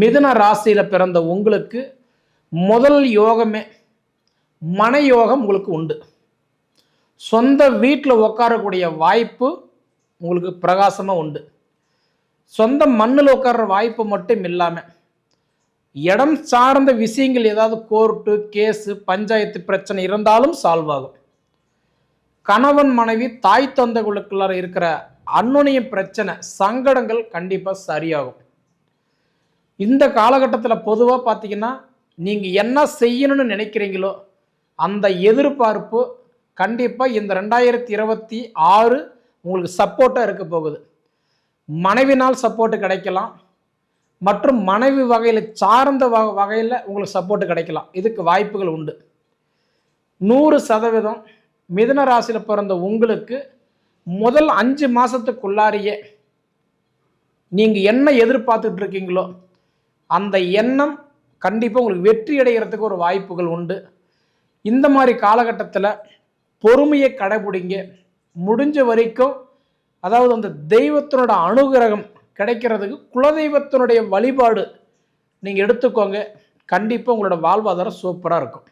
மிதுன ராசியில் பிறந்த உங்களுக்கு முதல் யோகமே மன யோகம் உங்களுக்கு உண்டு. சொந்த வீட்டில் உட்காரக்கூடிய வாய்ப்பு உங்களுக்கு பிரகாசமாக உண்டு. சொந்த மண்ணில் உட்கார்ற வாய்ப்பு மட்டும் இல்லாமல் இடம் சார்ந்த விஷயங்கள் ஏதாவது கோர்ட்டு கேஸு பஞ்சாயத்து பிரச்சனை இருந்தாலும் சால்வ் ஆகும். கணவன் மனைவி தாய் தந்தைகளுக்குள்ளார இருக்கிற அன்னுடைய பிரச்சனை சங்கடங்கள் கண்டிப்பாக சரியாகும். இந்த காலகட்டத்தில் பொதுவாக பார்த்தீங்கன்னா நீங்கள் என்ன செய்யணும்னு நினைக்கிறீங்களோ அந்த எதிர்பார்ப்பு கண்டிப்பாக இந்த ரெண்டாயிரத்தி இருபத்தி ஆறு உங்களுக்கு சப்போர்ட்டாக இருக்க போகுது. மனைவினால் சப்போர்ட் கிடைக்கலாம். மற்றும் மனைவி வகையில் சார்ந்த வ வகையில் உங்களுக்கு சப்போர்ட்டு கிடைக்கலாம். இதுக்கு வாய்ப்புகள் உண்டு. நூறு சதவீதம் மிதுன ராசியில் பிறந்த உங்களுக்கு முதல் அஞ்சு மாதத்துக்குள்ளாரியே நீங்கள் என்ன எதிர்பார்த்துட்டு இருக்கீங்களோ அந்த எண்ணம் கண்டிப்பாக உங்களுக்கு வெற்றி அடைகிறதுக்கு ஒரு வாய்ப்புகள் உண்டு. இந்த மாதிரி காலகட்டத்தில் பொறுமையை கடைபிடிங்க. முடிஞ்ச வரைக்கும் அதாவது அந்த தெய்வத்தினோட அனுகிரகம் கிடைக்கிறதுக்கு குலதெய்வத்தினுடைய வழிபாடு நீங்கள் எடுத்துக்கோங்க. கண்டிப்பாக உங்களோட வாழ்வாதாரம் சூப்பராக இருக்கும்.